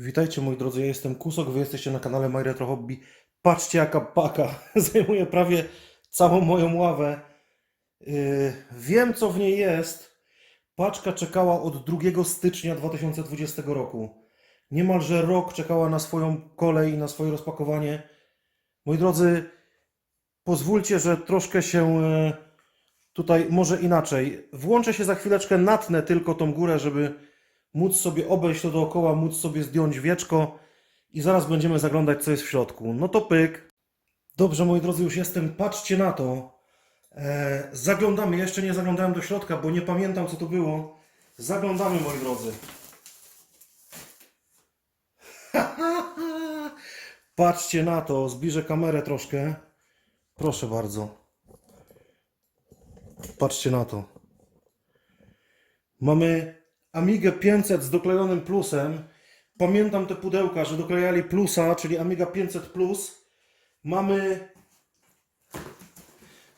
Witajcie moi drodzy, ja jestem Kusok, wy jesteście na kanale My Retro Hobby. Patrzcie jaka paka, zajmuje prawie całą moją ławę. Yy, wiem co w niej jest. Paczka czekała od 2 stycznia 2020 roku. Niemalże rok czekała na swoją kolej, na swoje rozpakowanie. Moi drodzy, pozwólcie, że troszkę się e, tutaj może inaczej. Włączę się za chwileczkę, natnę tylko tą górę, żeby móc sobie obejść to dookoła, móc sobie zdjąć wieczko i zaraz będziemy zaglądać, co jest w środku. No to pyk. Dobrze, moi drodzy, już jestem. Patrzcie na to. E, zaglądamy. Jeszcze nie zaglądałem do środka, bo nie pamiętam, co to było. Zaglądamy, moi drodzy. Patrzcie na to. Zbliżę kamerę troszkę. Proszę bardzo. Patrzcie na to. Mamy Amigę 500 z doklejonym plusem. Pamiętam te pudełka, że doklejali plusa, czyli Amiga 500 plus. Mamy.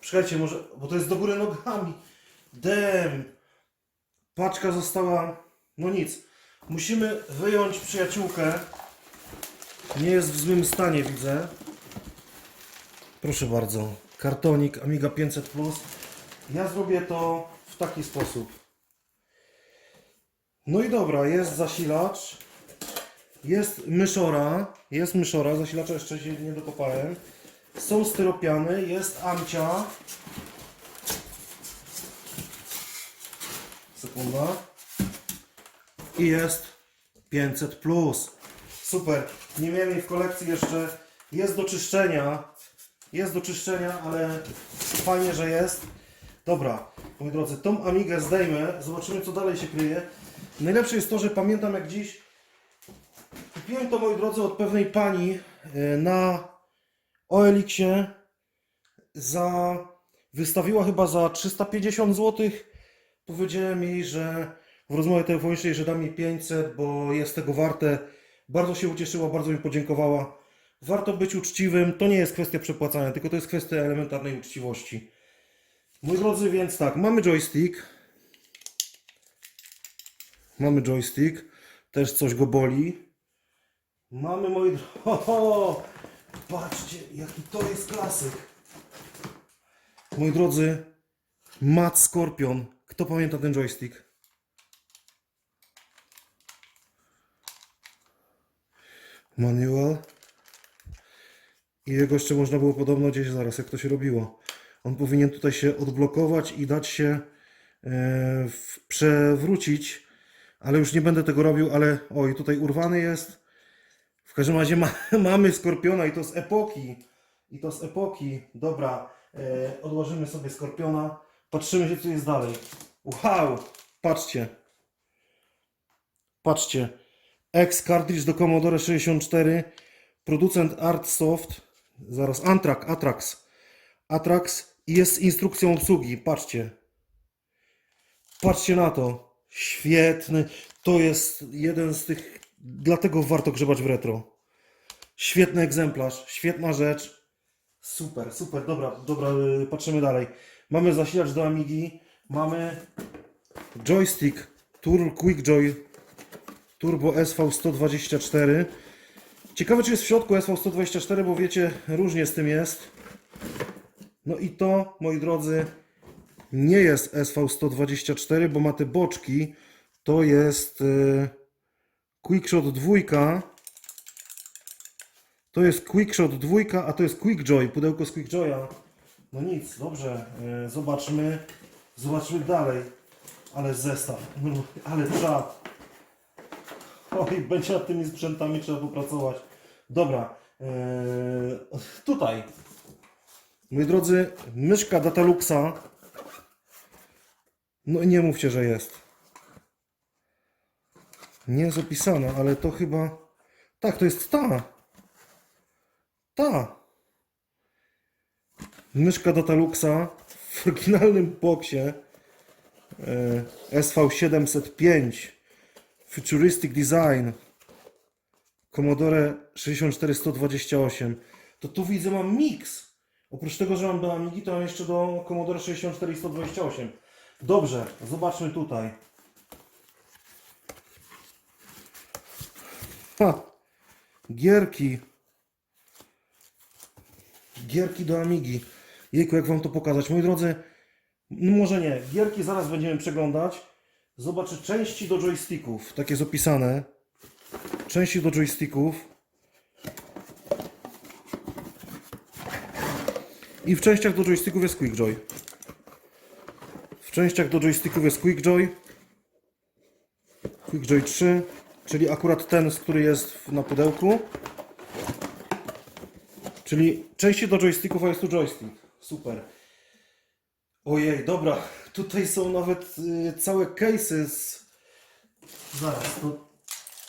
Czekajcie, może. Bo to jest do góry nogami. Dem. Paczka została. No nic. Musimy wyjąć przyjaciółkę. Nie jest w złym stanie, widzę. Proszę bardzo. Kartonik Amiga 500 plus. Ja zrobię to w taki sposób. No i dobra, jest zasilacz. Jest myszora. Jest myszora, zasilacza jeszcze się nie dokopałem. Są styropiany, jest amcia. Sekunda. I jest 500 plus. Super. Nie miałem jej w kolekcji jeszcze. Jest do czyszczenia. Jest do czyszczenia, ale fajnie, że jest. Dobra, moi drodzy, tą Amigę zdejmę. Zobaczymy, co dalej się kryje. Najlepsze jest to, że pamiętam jak dziś kupiłem to, moi drodzy, od pewnej pani e, na OLX-ie za wystawiła chyba za 350 zł. Powiedziałem jej, że w rozmowie telefonicznej, że da mi 500, bo jest tego warte. Bardzo się ucieszyła, bardzo mi podziękowała. Warto być uczciwym. To nie jest kwestia przepłacania, tylko to jest kwestia elementarnej uczciwości. Moi drodzy, więc tak, mamy joystick. Mamy joystick. Też coś go boli. Mamy moi drodzy. Patrzcie, jaki to jest klasyk. Moi drodzy, Mat Scorpion. Kto pamięta ten joystick? Manual. I jego jeszcze można było podobno gdzieś zaraz, jak to się robiło. On powinien tutaj się odblokować i dać się e, przewrócić, ale już nie będę tego robił, ale oj, tutaj urwany jest. W każdym razie ma, mamy Skorpiona i to z epoki. I to z epoki. Dobra, e, odłożymy sobie Skorpiona. Patrzymy się, co jest dalej. Wow, patrzcie. Patrzcie. Ex cartridge do Commodore 64. Producent Artsoft. Zaraz, Antrax, Atrax. Atrax jest instrukcją obsługi. Patrzcie. Patrzcie na to. Świetny. To jest jeden z tych. Dlatego warto grzebać w retro. Świetny egzemplarz, świetna rzecz. Super, super. Dobra, dobra, y, patrzymy dalej. Mamy zasilacz do Amigi. Mamy joystick Turbo Quickjoy Turbo SV124. Ciekawe, czy jest w środku SV124, bo wiecie, różnie z tym jest. No i to, moi drodzy, nie jest SV124, bo ma te boczki. To jest yy, Quickshot 2. To jest Quickshot 2, a to jest Quickjoy, pudełko z Quickjoya. No nic, dobrze, yy, zobaczmy. Zobaczmy dalej. Ale zestaw, no, ale czad. Oj, będzie nad tymi sprzętami trzeba popracować. Dobra, yy, tutaj. Moi drodzy, myszka Dataluxa. No nie mówcie, że jest. Nie jest opisana, ale to chyba... Tak, to jest ta. Ta. Myszka Dataluxa w oryginalnym boksie e, SV705 Futuristic Design Commodore 64128 to tu widzę mam mix oprócz tego, że mam do Amigi to mam jeszcze do Commodore 64128 dobrze, zobaczmy tutaj Ha! Gierki. Gierki do Amigi. Jejku, jak wam to pokazać? Moi drodzy, no może nie. Gierki zaraz będziemy przeglądać. Zobaczę części do joysticków. Tak jest opisane. Części do joysticków. I w częściach do joysticków jest QuickJoy. W częściach do joysticków jest QuickJoy. QuickJoy 3, czyli akurat ten, który jest na pudełku. Czyli części do joysticków, a jest tu joystick. Super. Ojej, dobra. Tutaj są nawet y, całe case'y z... Zaraz.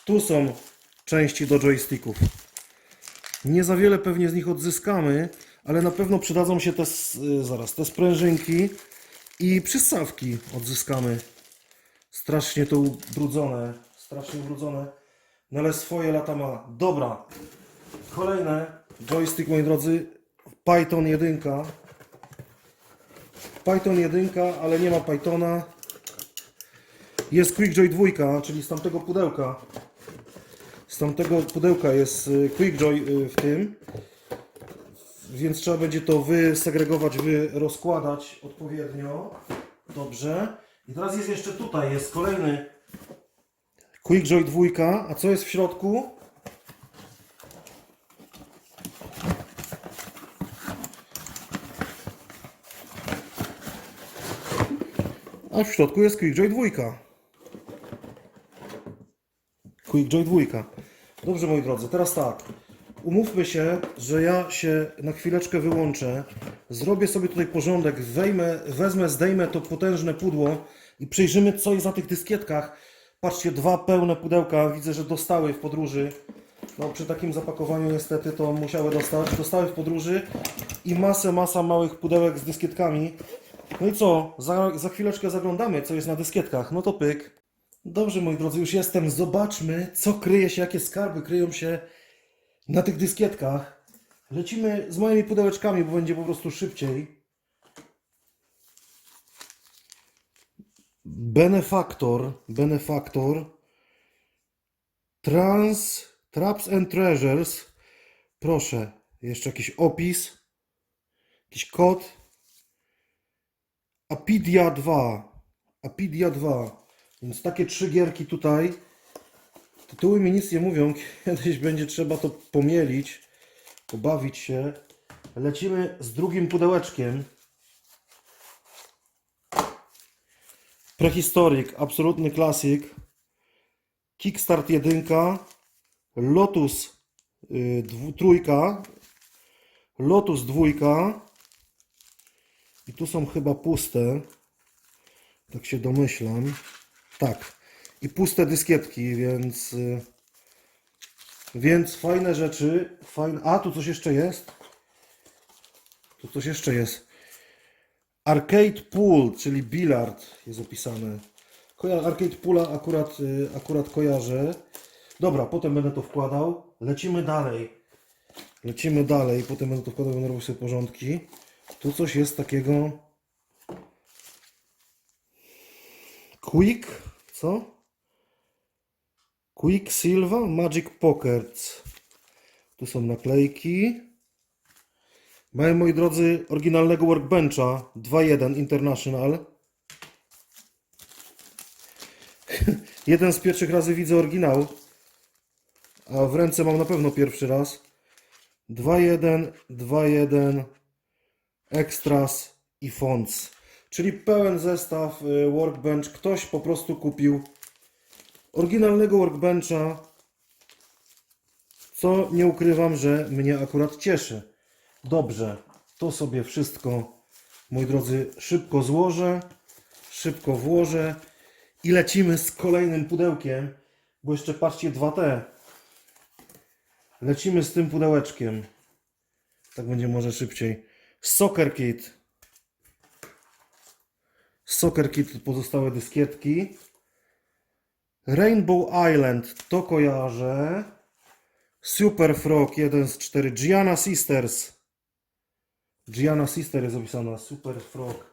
Tu są części do joysticków. Nie za wiele pewnie z nich odzyskamy, ale na pewno przydadzą się te, y, zaraz, te sprężynki i przystawki odzyskamy. Strasznie to ubrudzone, strasznie ubrudzone, no ale swoje lata ma. Dobra, kolejne, joystick moi drodzy, Python 1. Python 1, ale nie ma Pythona. Jest QuickJoy 2, czyli z tamtego pudełka. Z tamtego pudełka jest y, QuickJoy y, w tym. Więc trzeba będzie to wysegregować, wyrozkładać odpowiednio. Dobrze. I teraz jest jeszcze tutaj, jest kolejny QuickJoy 2. A co jest w środku? A w środku jest QuickJoy 2. QuickJoy 2. Dobrze moi drodzy, teraz tak. Umówmy się, że ja się na chwileczkę wyłączę. Zrobię sobie tutaj porządek, wejmę, wezmę, zdejmę to potężne pudło i przejrzymy co jest na tych dyskietkach. Patrzcie, dwa pełne pudełka, widzę, że dostały w podróży. No przy takim zapakowaniu niestety to musiały dostać. Dostały w podróży i masę, masa małych pudełek z dyskietkami. No i co? Za, za chwileczkę zaglądamy, co jest na dyskietkach. No to pyk. Dobrze, moi drodzy, już jestem. Zobaczmy, co kryje się, jakie skarby kryją się na tych dyskietkach. Lecimy z moimi pudełeczkami, bo będzie po prostu szybciej. Benefactor, Benefactor, Trans, Traps and Treasures. Proszę, jeszcze jakiś opis, jakiś kod. Apidia 2. Apidia 2. Więc takie trzy gierki tutaj. Tytuły mi nic nie mówią. Kiedyś będzie trzeba to pomielić, pobawić się. Lecimy z drugim pudełeczkiem. Prehistorik, absolutny klasyk. Kickstart 1. Lotus y, trójka. Lotus dwójka. I tu są chyba puste. Tak się domyślam. Tak. I puste dyskietki, więc. y, Więc fajne rzeczy. Fajne. A, tu coś jeszcze jest. Tu coś jeszcze jest. Arcade Pool, czyli bilard jest opisane. Koja- Arcade Poola akurat, y, akurat kojarzę. Dobra, potem będę to wkładał. Lecimy dalej. Lecimy dalej, potem będę to wkładał, będę robił sobie porządki. Tu coś jest takiego. Quick, co? Quick Silva Magic Pockets. Tu są naklejki. Mają, moi drodzy, oryginalnego workbencha 2.1 International. Jeden z pierwszych razy widzę oryginał, a w ręce mam na pewno pierwszy raz. 2.1, 2.1 Extras i Fonts. Czyli pełen zestaw y, Workbench. Ktoś po prostu kupił oryginalnego Workbencha, co nie ukrywam, że mnie akurat cieszy. Dobrze, to sobie wszystko, moi drodzy, szybko złożę, szybko włożę i lecimy z kolejnym pudełkiem, bo jeszcze patrzcie 2T. Lecimy z tym pudełeczkiem. Tak będzie może szybciej. Soccer Kit. Soccer Kit pozostałe dyskietki. Rainbow Island to kojarzę. Super Frog 1 z 4. Gianna Sisters. Gianna Sister jest opisana. Super Frog.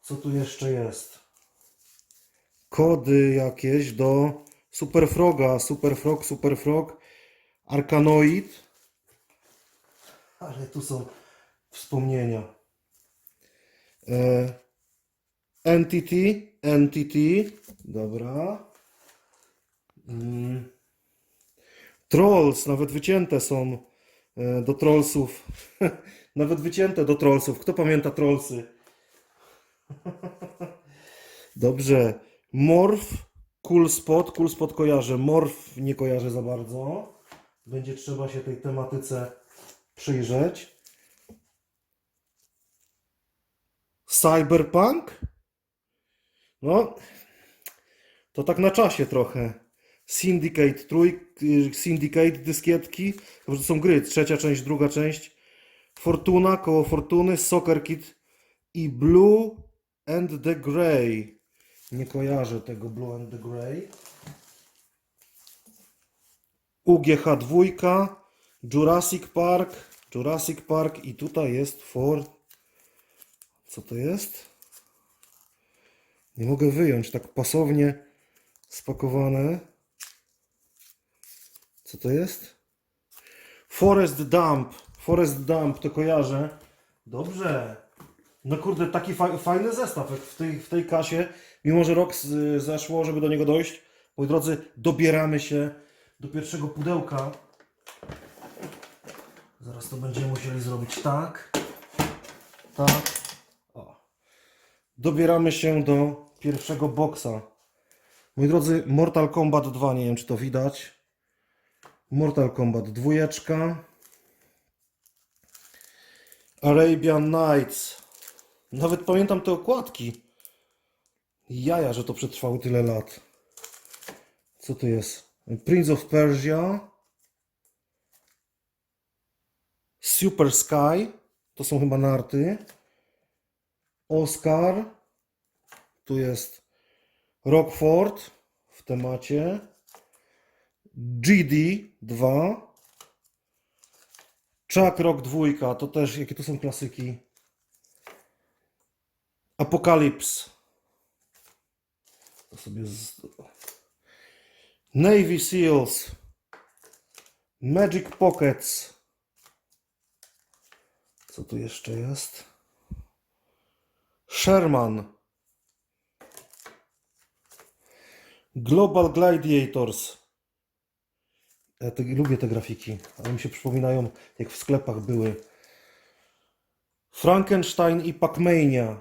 Co tu jeszcze jest? Kody jakieś do Super Froga, Super Frog, Super Frog, Arkanoid. Ale tu są wspomnienia. E, Entity, Entity, dobra. Mm. Trolls, nawet wycięte są e, do trollsów. nawet wycięte do trollsów. Kto pamięta trollsy? Dobrze. Morph, Cool Spot. Cool Spot kojarzę. Morph nie kojarzę za bardzo. Będzie trzeba się tej tematyce przyjrzeć. Cyberpunk? No, to tak na czasie trochę. Syndicate, trój, Syndicate dyskietki. To są gry. Trzecia część, druga część. Fortuna, koło Fortuny, Soccer Kid i Blue and the Grey. Nie kojarzę tego Blue and the Grey. UGH 2, Jurassic Park, Jurassic Park i tutaj jest for... Co to jest? Nie mogę wyjąć, tak pasownie spakowane. Co to jest? Forest Dump. Forest Dump, to kojarzę. Dobrze. No kurde, taki fa fajny zestaw w tej, w tej kasie. Mimo, że rok zeszło, żeby do niego dojść. Moi drodzy, dobieramy się do pierwszego pudełka. Zaraz to będziemy musieli zrobić tak. Tak. O. Dobieramy się do pierwszego boksa. Moi drodzy, Mortal Kombat 2, nie wiem czy to widać. Mortal Kombat 2. Arabian Nights. Nawet pamiętam te okładki. Jaja, że to przetrwało tyle lat. Co to jest? Prince of Persia. Super Sky. To są chyba narty. Oscar. Tu jest Rockford w temacie. GD 2. Chuck Rock 2. To też, jakie to są klasyki. Apocalypse. To sobie z... Navy Seals. Magic Pockets. Co tu jeszcze jest? Sherman. Global Gladiators. Ja te, lubię te grafiki, ale mi się przypominają, jak w sklepach były. Frankenstein i Pac-Mania.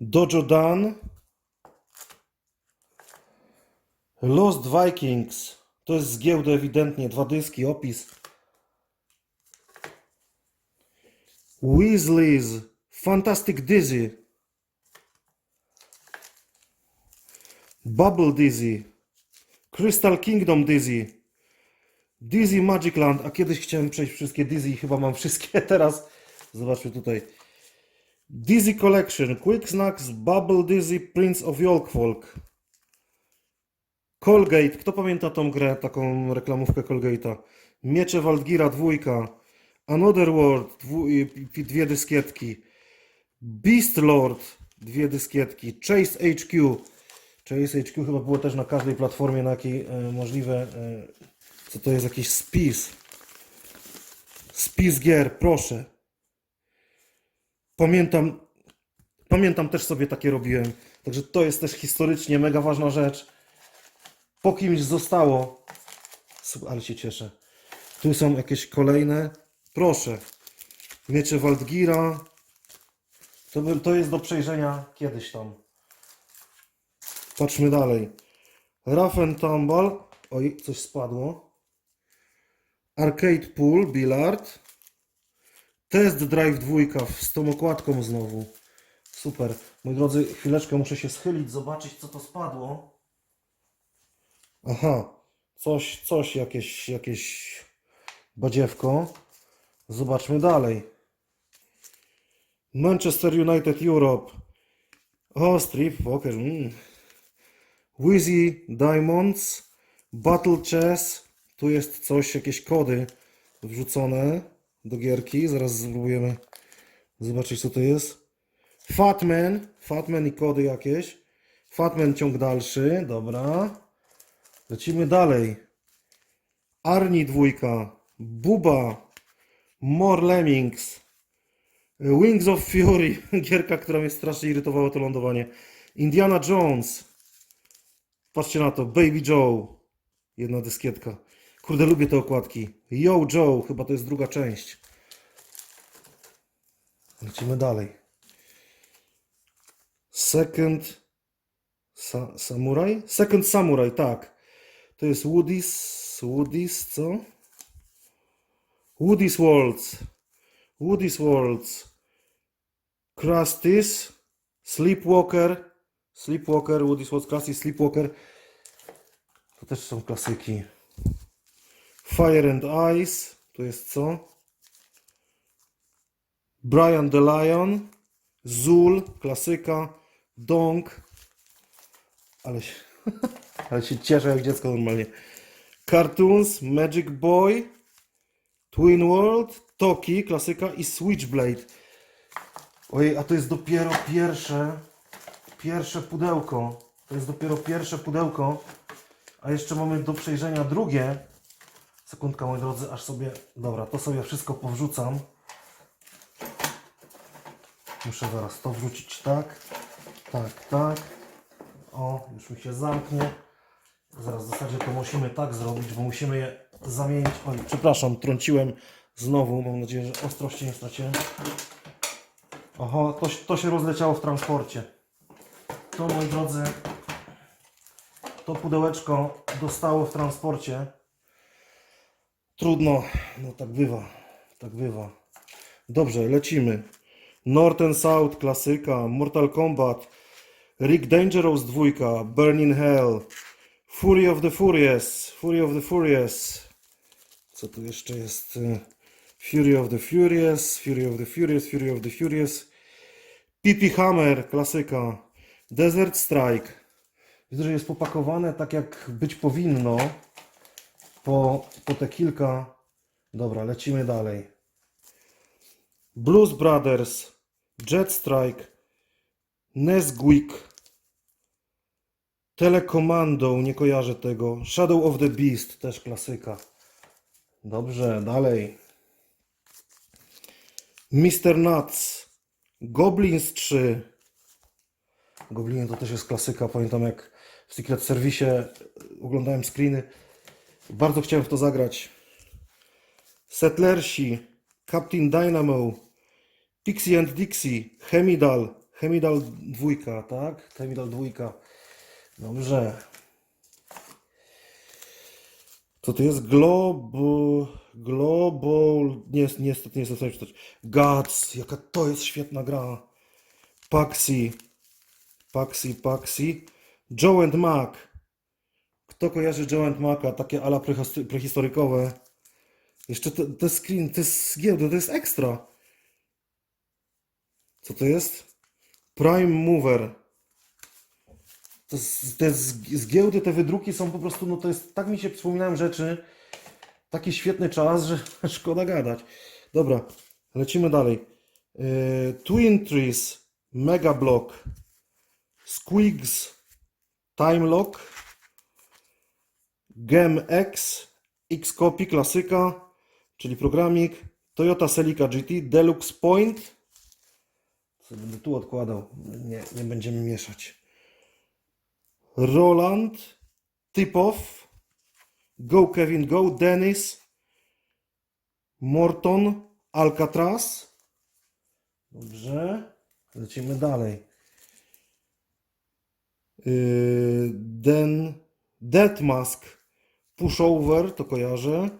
Dojo Dan. Lost Vikings. To jest z giełdy ewidentnie. Dwa dyski, opis. Weasleys. Fantastic Dizzy. Bubble Dizzy. Crystal Kingdom Dizzy. Dizzy Magic Land. A kiedyś chciałem przejść wszystkie Dizzy i chyba mam wszystkie teraz. Zobaczmy tutaj. Dizzy Collection. Quick Snacks. Bubble Dizzy. Prince of Yorkfolk. Colgate. Kto pamięta tą grę, taką reklamówkę Colgate'a? Miecze Waldgira dwójka. Another World. Dwu, dwie dyskietki. Beast Lord. Dwie dyskietki. Chase HQ. Chase HQ chyba było też na każdej platformie, na jakiej e, możliwe. E, co to jest jakiś spis? Spis gier, proszę. Pamiętam, pamiętam też sobie takie robiłem. Także to jest też historycznie mega ważna rzecz. Po kimś zostało. Ale się cieszę. Tu są jakieś kolejne. Proszę. Miecze Waldgira. To, to jest do przejrzenia kiedyś tam. Patrzmy dalej. Rough and Tumble. Oj, coś spadło. Arcade Pool, Billard. Test Drive 2 z tą okładką znowu. Super. Moi drodzy, chwileczkę muszę się schylić, zobaczyć co to spadło. Aha. Coś, coś, jakieś, jakieś badziewko. Zobaczmy dalej. Manchester United Europe. O, strip poker. Mm. Wheezy Diamonds, Battle Chess, tu jest coś, jakieś kody wrzucone do gierki, zaraz spróbujemy zobaczyć co to jest. Fatman, Fatman i kody jakieś, Fatman ciąg dalszy, dobra. Lecimy dalej. Arni dwójka, Buba, More Lemmings, Wings of Fury, gierka, która mnie strasznie irytowała to lądowanie. Indiana Jones. Patrzcie na to, Baby Joe. Jedna dyskietka. Kurde, lubię te okładki. Yo Joe, chyba to jest druga część. Lecimy dalej. Second Sa Samurai? Second Samurai, tak. To jest Woody's, Woody's, co? Woody's Worlds. Woody's Worlds. Krusty's, Sleepwalker. Sleepwalker, Woody's Worlds, Krusty's, Sleepwalker. To też są klasyki. Fire and Ice. To jest co? Brian the Lion. Zul, klasyka. Dong. Ale się, ale się cieszę jak dziecko normalnie. Cartoons, Magic Boy, Twin World, Toki, klasyka i Switchblade. Ojej, a to jest dopiero pierwsze, pierwsze pudełko. To jest dopiero pierwsze pudełko. A jeszcze mamy do przejrzenia drugie. Sekundka, moi drodzy, aż sobie... Dobra, to sobie wszystko powrzucam. Muszę zaraz to wrzucić tak, tak, tak. O, już mi się zamknie. Zaraz w zasadzie to musimy tak zrobić, bo musimy je zamienić. Oj, przepraszam, trąciłem znowu. Mam nadzieję, że ostrości nie straciłem. Oho, to, to się rozleciało w transporcie. To, moi drodzy, to pudełeczko dostało w transporcie. Trudno, no tak bywa, tak bywa. Dobrze, lecimy. North and South, klasyka, Mortal Kombat, Rick Dangerous 2, Burning Hell, Fury of the Furious, Fury of the Furious. Co tu jeszcze jest? Y, Fury of the Furious, Fury of the Furious, Fury of the Furious. PP Hammer, klasyka. Desert Strike. Widzę, że jest popakowane tak jak być powinno. Po, po te kilka. Dobra, lecimy dalej. Blues Brothers, Jet Strike, Nesquik, Telecommando, nie kojarzę tego. Shadow of the Beast, też klasyka. Dobrze, dalej. Mr. Nuts, Goblins 3. Gobliny to też jest klasyka. Pamiętam jak w Secret Service oglądałem screeny. Bardzo chciałem w to zagrać. Settlersi, Captain Dynamo, Pixie and Dixie, Chemidal, Chemidal dwójka, tak? Chemidal dwójka. Dobrze. Co to jest? Glob... Global... Nie, niestety nie jestem w stanie czytać. Jaka to jest świetna gra. Paxi. Paxi, Paxi. Joe and Mac. Kto kojarzy Joe and Maca? Takie ala prehis- prehistorykowe. Jeszcze te, te screen, te z giełdy, to jest ekstra. Co to jest? Prime Mover. To z, te z, z giełdy, te wydruki są po prostu, no to jest, tak mi się przypominają rzeczy. Taki świetny czas, że szkoda gadać. Dobra, lecimy dalej. Yy, Twin Trees, Mega Block, Squigs, Time Lock, Gem X, Xcopy klasyka, czyli programik, Toyota Celica GT, Deluxe Point. Co będę tu odkładał? Nie, nie będziemy mieszać. Roland, Typow, Go Kevin Go, Dennis, Morton, Alcatraz. Dobrze, lecimy dalej. Yy, Den, Death Mask, Pushover, to kojarzę.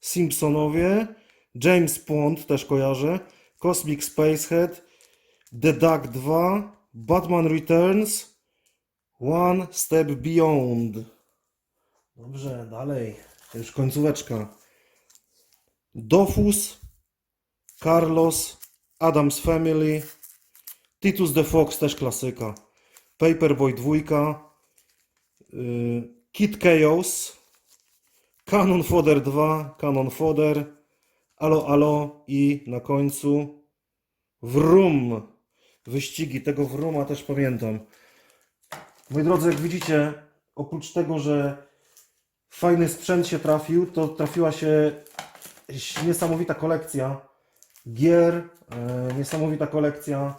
Simpsonowie, James Pond też kojarzę. Cosmic Spacehead, The Duck 2, Batman Returns, One Step Beyond. Dobrze, dalej. Już końcóweczka. Dofus, Carlos, Adams Family, Titus the Fox też klasyka. Paperboy 2, yy, Kid Chaos, Canon Fodder 2, Canon Fodder, Alo Alo i na końcu Wrum. Wyścigi tego Wruma też pamiętam. Moi drodzy, jak widzicie, oprócz tego, że fajny sprzęt się trafił, to trafiła się niesamowita kolekcja gier, e, niesamowita kolekcja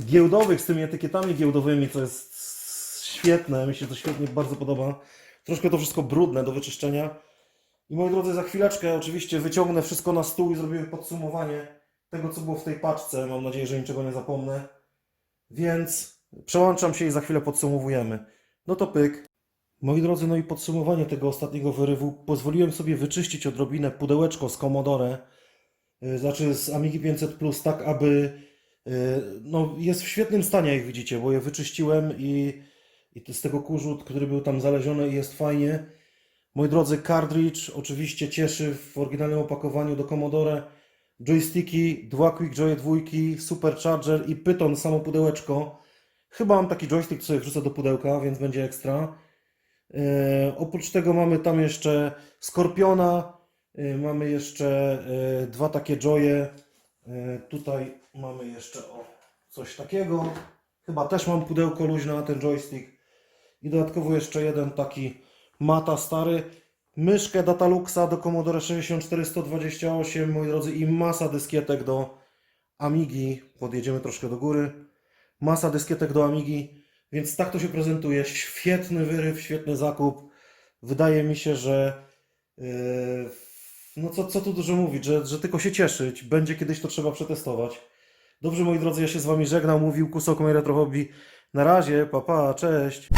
giełdowych z tymi etykietami giełdowymi, co jest świetne, mi się to świetnie bardzo podoba. Troszkę to wszystko brudne do wyczyszczenia. I moi drodzy, za chwileczkę oczywiście wyciągnę wszystko na stół i zrobimy podsumowanie tego, co było w tej paczce. Mam nadzieję, że niczego nie zapomnę. Więc przełączam się i za chwilę podsumowujemy. No to pyk. Moi drodzy, no i podsumowanie tego ostatniego wyrywu. Pozwoliłem sobie wyczyścić odrobinę pudełeczko z Commodore, y, znaczy z Amigi 500 Plus, tak aby no jest w świetnym stanie, jak widzicie, bo je wyczyściłem i, i z tego kurzu, który był tam znaleziony i jest fajnie. Moi drodzy, cartridge oczywiście cieszy w oryginalnym opakowaniu do Commodore. Joysticki, dwa Quickjoy dwójki, Supercharger i Python, samo pudełeczko. Chyba mam taki joystick, co sobie wrzucę do pudełka, więc będzie ekstra. E, oprócz tego mamy tam jeszcze Skorpiona, e, mamy jeszcze dwa takie joye. E, tutaj mamy jeszcze o, coś takiego. Chyba też mam pudełko luźne na ten joystick. I dodatkowo jeszcze jeden taki mata stary. Myszkę Dataluxa do Commodore 64 128, moi drodzy, i masa dyskietek do Amigi. Podjedziemy troszkę do góry. Masa dyskietek do Amigi. Więc tak to się prezentuje. Świetny wyryw, świetny zakup. Wydaje mi się, że yy, no co, co tu dużo mówić, że, że tylko się cieszyć. Będzie kiedyś to trzeba przetestować. Dobrze moi drodzy, ja się z Wami żegnam. Mówił Kusok Retro Hobby. Na razie, papa, pa, cześć.